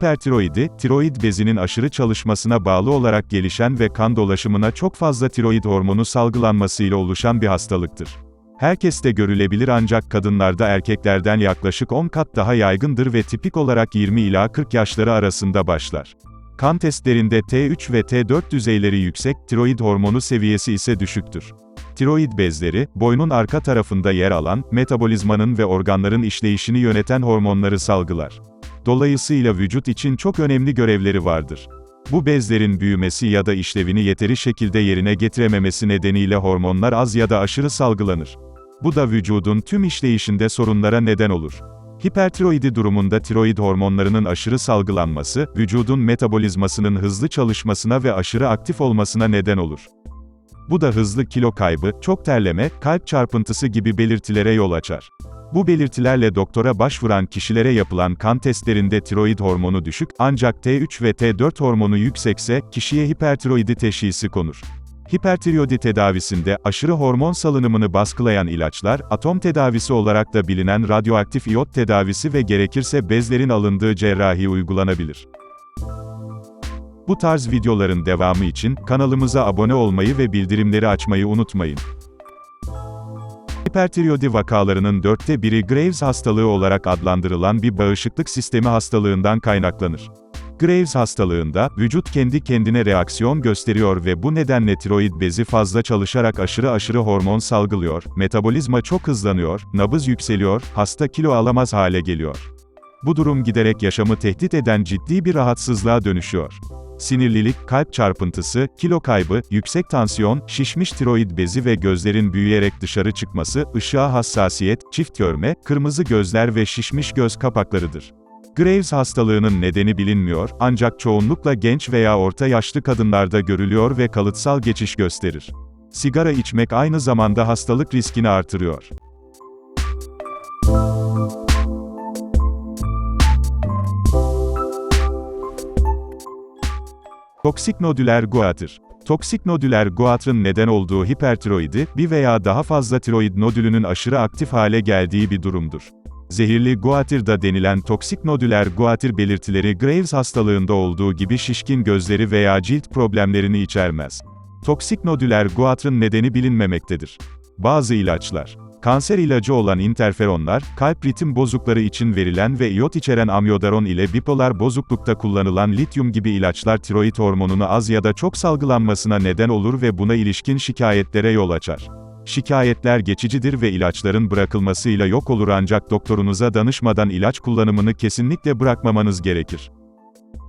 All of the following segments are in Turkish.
Hipertiroidi, tiroid bezinin aşırı çalışmasına bağlı olarak gelişen ve kan dolaşımına çok fazla tiroid hormonu salgılanmasıyla oluşan bir hastalıktır. Herkeste görülebilir ancak kadınlarda erkeklerden yaklaşık 10 kat daha yaygındır ve tipik olarak 20 ila 40 yaşları arasında başlar. Kan testlerinde T3 ve T4 düzeyleri yüksek, tiroid hormonu seviyesi ise düşüktür. Tiroid bezleri, boynun arka tarafında yer alan, metabolizmanın ve organların işleyişini yöneten hormonları salgılar. Dolayısıyla vücut için çok önemli görevleri vardır. Bu bezlerin büyümesi ya da işlevini yeteri şekilde yerine getirememesi nedeniyle hormonlar az ya da aşırı salgılanır. Bu da vücudun tüm işleyişinde sorunlara neden olur. Hipertiroidi durumunda tiroid hormonlarının aşırı salgılanması, vücudun metabolizmasının hızlı çalışmasına ve aşırı aktif olmasına neden olur. Bu da hızlı kilo kaybı, çok terleme, kalp çarpıntısı gibi belirtilere yol açar. Bu belirtilerle doktora başvuran kişilere yapılan kan testlerinde tiroid hormonu düşük, ancak T3 ve T4 hormonu yüksekse, kişiye hipertiroidi teşhisi konur. Hipertiroidi tedavisinde, aşırı hormon salınımını baskılayan ilaçlar, atom tedavisi olarak da bilinen radyoaktif iyot tedavisi ve gerekirse bezlerin alındığı cerrahi uygulanabilir. Bu tarz videoların devamı için, kanalımıza abone olmayı ve bildirimleri açmayı unutmayın. Hipertiroidi vakalarının dörtte biri Graves hastalığı olarak adlandırılan bir bağışıklık sistemi hastalığından kaynaklanır. Graves hastalığında, vücut kendi kendine reaksiyon gösteriyor ve bu nedenle tiroid bezi fazla çalışarak aşırı aşırı hormon salgılıyor, metabolizma çok hızlanıyor, nabız yükseliyor, hasta kilo alamaz hale geliyor. Bu durum giderek yaşamı tehdit eden ciddi bir rahatsızlığa dönüşüyor. Sinirlilik, kalp çarpıntısı, kilo kaybı, yüksek tansiyon, şişmiş tiroid bezi ve gözlerin büyüyerek dışarı çıkması, ışığa hassasiyet, çift görme, kırmızı gözler ve şişmiş göz kapaklarıdır. Graves hastalığının nedeni bilinmiyor, ancak çoğunlukla genç veya orta yaşlı kadınlarda görülüyor ve kalıtsal geçiş gösterir. Sigara içmek aynı zamanda hastalık riskini artırıyor. Toksik nodüler guatr. Toksik nodüler guatrın neden olduğu hipertiroidi, bir veya daha fazla tiroid nodülünün aşırı aktif hale geldiği bir durumdur. Zehirli guatirda denilen toksik nodüler guatir belirtileri Graves hastalığında olduğu gibi şişkin gözleri veya cilt problemlerini içermez. Toksik nodüler guatrın nedeni bilinmemektedir. Bazı ilaçlar, kanser ilacı olan interferonlar, kalp ritim bozukları için verilen ve iyot içeren amiodaron ile bipolar bozuklukta kullanılan lityum gibi ilaçlar tiroid hormonunu az ya da çok salgılanmasına neden olur ve buna ilişkin şikayetlere yol açar. Şikayetler geçicidir ve ilaçların bırakılmasıyla yok olur ancak doktorunuza danışmadan ilaç kullanımını kesinlikle bırakmamanız gerekir.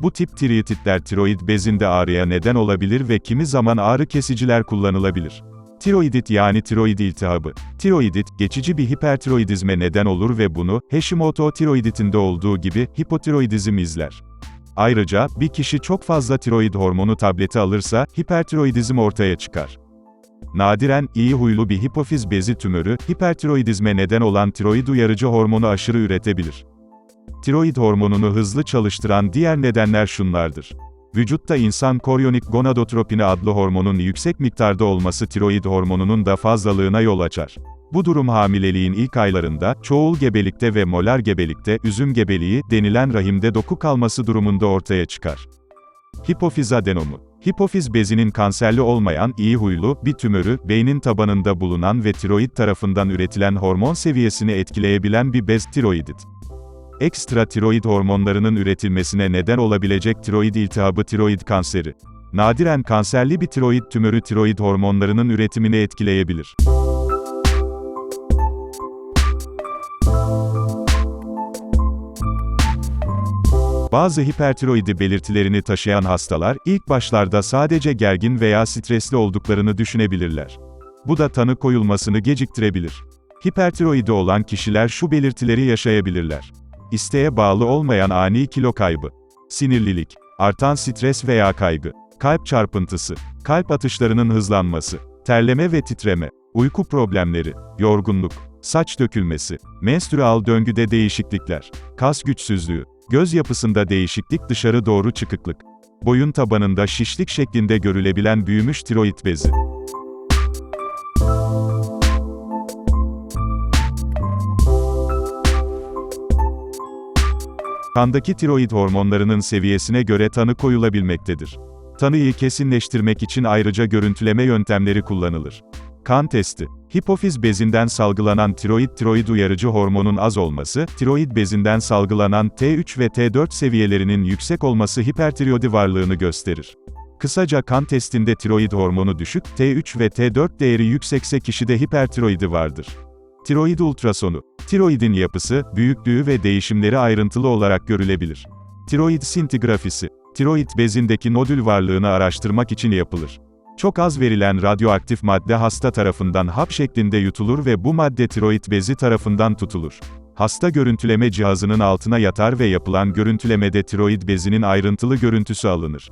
Bu tip tiroiditler tiroid bezinde ağrıya neden olabilir ve kimi zaman ağrı kesiciler kullanılabilir. Tiroidit yani tiroid iltihabı. Tiroidit, geçici bir hipertiroidizme neden olur ve bunu, Hashimoto tiroiditinde olduğu gibi, hipotiroidizm izler. Ayrıca, bir kişi çok fazla tiroid hormonu tableti alırsa, hipertiroidizm ortaya çıkar. Nadiren, iyi huylu bir hipofiz bezi tümörü, hipertiroidizme neden olan tiroid uyarıcı hormonu aşırı üretebilir. Tiroid hormonunu hızlı çalıştıran diğer nedenler şunlardır. Vücutta insan koryonik gonadotropini adlı hormonun yüksek miktarda olması tiroid hormonunun da fazlalığına yol açar. Bu durum hamileliğin ilk aylarında, çoğul gebelikte ve molar gebelikte, üzüm gebeliği, denilen rahimde doku kalması durumunda ortaya çıkar. Hipofiz adenomu. Hipofiz bezinin kanserli olmayan, iyi huylu, bir tümörü, beynin tabanında bulunan ve tiroid tarafından üretilen hormon seviyesini etkileyebilen bir bez tiroidit. Ekstra tiroid hormonlarının üretilmesine neden olabilecek tiroid iltihabı tiroid kanseri. Nadiren kanserli bir tiroid tümörü tiroid hormonlarının üretimini etkileyebilir. Bazı hipertiroidi belirtilerini taşıyan hastalar, ilk başlarda sadece gergin veya stresli olduklarını düşünebilirler. Bu da tanı koyulmasını geciktirebilir. Hipertiroidi olan kişiler şu belirtileri yaşayabilirler. İsteğe bağlı olmayan ani kilo kaybı, sinirlilik, artan stres veya kaygı, kalp çarpıntısı, kalp atışlarının hızlanması, terleme ve titreme, uyku problemleri, yorgunluk, saç dökülmesi, menstrüal döngüde değişiklikler, kas güçsüzlüğü, göz yapısında değişiklik dışarı doğru çıkıklık, boyun tabanında şişlik şeklinde görülebilen büyümüş tiroid bezi. Kandaki tiroid hormonlarının seviyesine göre tanı koyulabilmektedir. Tanıyı kesinleştirmek için ayrıca görüntüleme yöntemleri kullanılır. Kan testi. Hipofiz bezinden salgılanan tiroid tiroid uyarıcı hormonun az olması, tiroid bezinden salgılanan T3 ve T4 seviyelerinin yüksek olması hipertiriyodi varlığını gösterir. Kısaca kan testinde tiroid hormonu düşük, T3 ve T4 değeri yüksekse kişide hipertiroidi vardır. Tiroid ultrasonu. Tiroidin yapısı, büyüklüğü ve değişimleri ayrıntılı olarak görülebilir. Tiroid sintigrafisi. Tiroid bezindeki nodül varlığını araştırmak için yapılır. Çok az verilen radyoaktif madde hasta tarafından hap şeklinde yutulur ve bu madde tiroid bezi tarafından tutulur. Hasta görüntüleme cihazının altına yatar ve yapılan görüntülemede tiroid bezinin ayrıntılı görüntüsü alınır.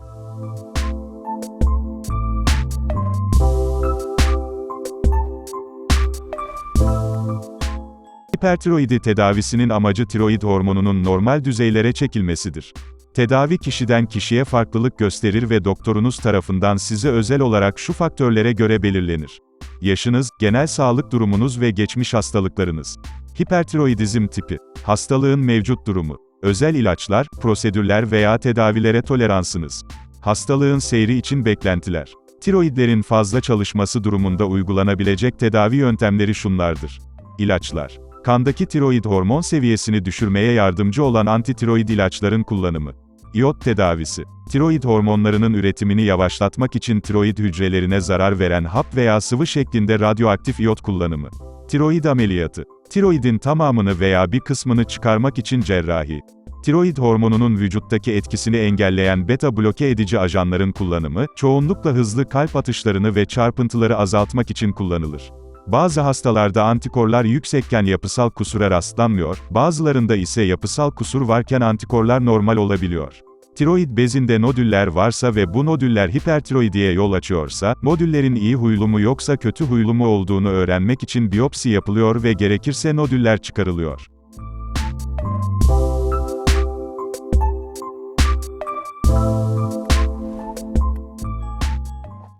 Hipertiroidi tedavisinin amacı tiroid hormonunun normal düzeylere çekilmesidir. Tedavi kişiden kişiye farklılık gösterir ve doktorunuz tarafından size özel olarak şu faktörlere göre belirlenir. Yaşınız, genel sağlık durumunuz ve geçmiş hastalıklarınız. Hipertiroidizm tipi, hastalığın mevcut durumu, özel ilaçlar, prosedürler veya tedavilere toleransınız. Hastalığın seyri için beklentiler. Tiroidlerin fazla çalışması durumunda uygulanabilecek tedavi yöntemleri şunlardır. İlaçlar. Kandaki tiroid hormon seviyesini düşürmeye yardımcı olan antitiroid ilaçların kullanımı. İyot tedavisi. Tiroid hormonlarının üretimini yavaşlatmak için tiroid hücrelerine zarar veren hap veya sıvı şeklinde radyoaktif iyot kullanımı. Tiroid ameliyatı. Tiroidin tamamını veya bir kısmını çıkarmak için cerrahi. Tiroid hormonunun vücuttaki etkisini engelleyen beta bloke edici ajanların kullanımı, çoğunlukla hızlı kalp atışlarını ve çarpıntıları azaltmak için kullanılır. Bazı hastalarda antikorlar yüksekken yapısal kusura rastlanmıyor, bazılarında ise yapısal kusur varken antikorlar normal olabiliyor. Tiroid bezinde nodüller varsa ve bu nodüller hipertiroidiye yol açıyorsa, nodüllerin iyi huylu mu yoksa kötü huylu mu olduğunu öğrenmek için biyopsi yapılıyor ve gerekirse nodüller çıkarılıyor.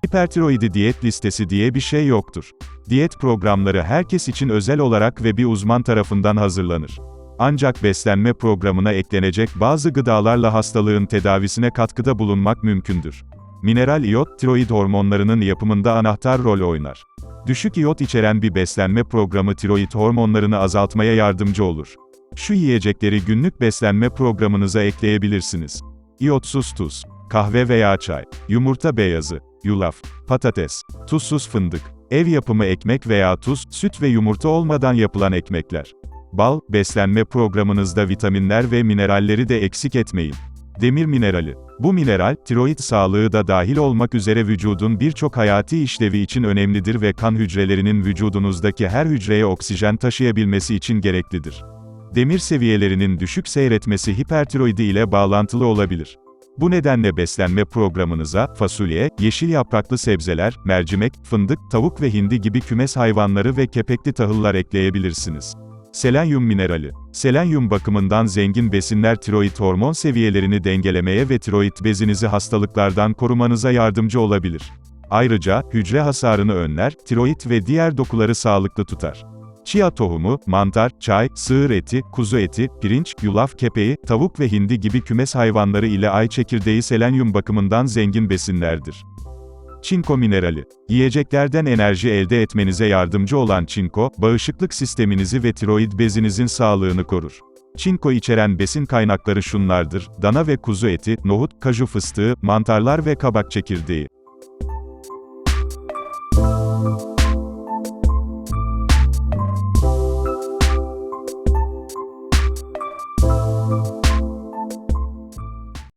Hipertiroidi diyet listesi diye bir şey yoktur. Diyet programları herkes için özel olarak ve bir uzman tarafından hazırlanır. Ancak beslenme programına eklenecek bazı gıdalarla hastalığın tedavisine katkıda bulunmak mümkündür. Mineral iyot, tiroid hormonlarının yapımında anahtar rol oynar. Düşük iyot içeren bir beslenme programı tiroid hormonlarını azaltmaya yardımcı olur. Şu yiyecekleri günlük beslenme programınıza ekleyebilirsiniz. İyotsuz tuz, kahve veya çay, yumurta beyazı, yulaf, patates, tuzsuz fındık, ev yapımı ekmek veya tuz, süt ve yumurta olmadan yapılan ekmekler. Bal, beslenme programınızda vitaminler ve mineralleri de eksik etmeyin. Demir minerali. Bu mineral, tiroid sağlığı da dahil olmak üzere vücudun birçok hayati işlevi için önemlidir ve kan hücrelerinin vücudunuzdaki her hücreye oksijen taşıyabilmesi için gereklidir. Demir seviyelerinin düşük seyretmesi hipertiroidi ile bağlantılı olabilir. Bu nedenle beslenme programınıza, fasulye, yeşil yapraklı sebzeler, mercimek, fındık, tavuk ve hindi gibi kümes hayvanları ve kepekli tahıllar ekleyebilirsiniz. Selenyum minerali. Selenyum bakımından zengin besinler tiroid hormon seviyelerini dengelemeye ve tiroid bezinizi hastalıklardan korumanıza yardımcı olabilir. Ayrıca, hücre hasarını önler, tiroid ve diğer dokuları sağlıklı tutar. Chia tohumu, mantar, çay, sığır eti, kuzu eti, pirinç, yulaf kepeği, tavuk ve hindi gibi kümes hayvanları ile ay çekirdeği selenyum bakımından zengin besinlerdir. Çinko minerali. Yiyeceklerden enerji elde etmenize yardımcı olan çinko, bağışıklık sisteminizi ve tiroid bezinizin sağlığını korur. Çinko içeren besin kaynakları şunlardır, dana ve kuzu eti, nohut, kaju fıstığı, mantarlar ve kabak çekirdeği.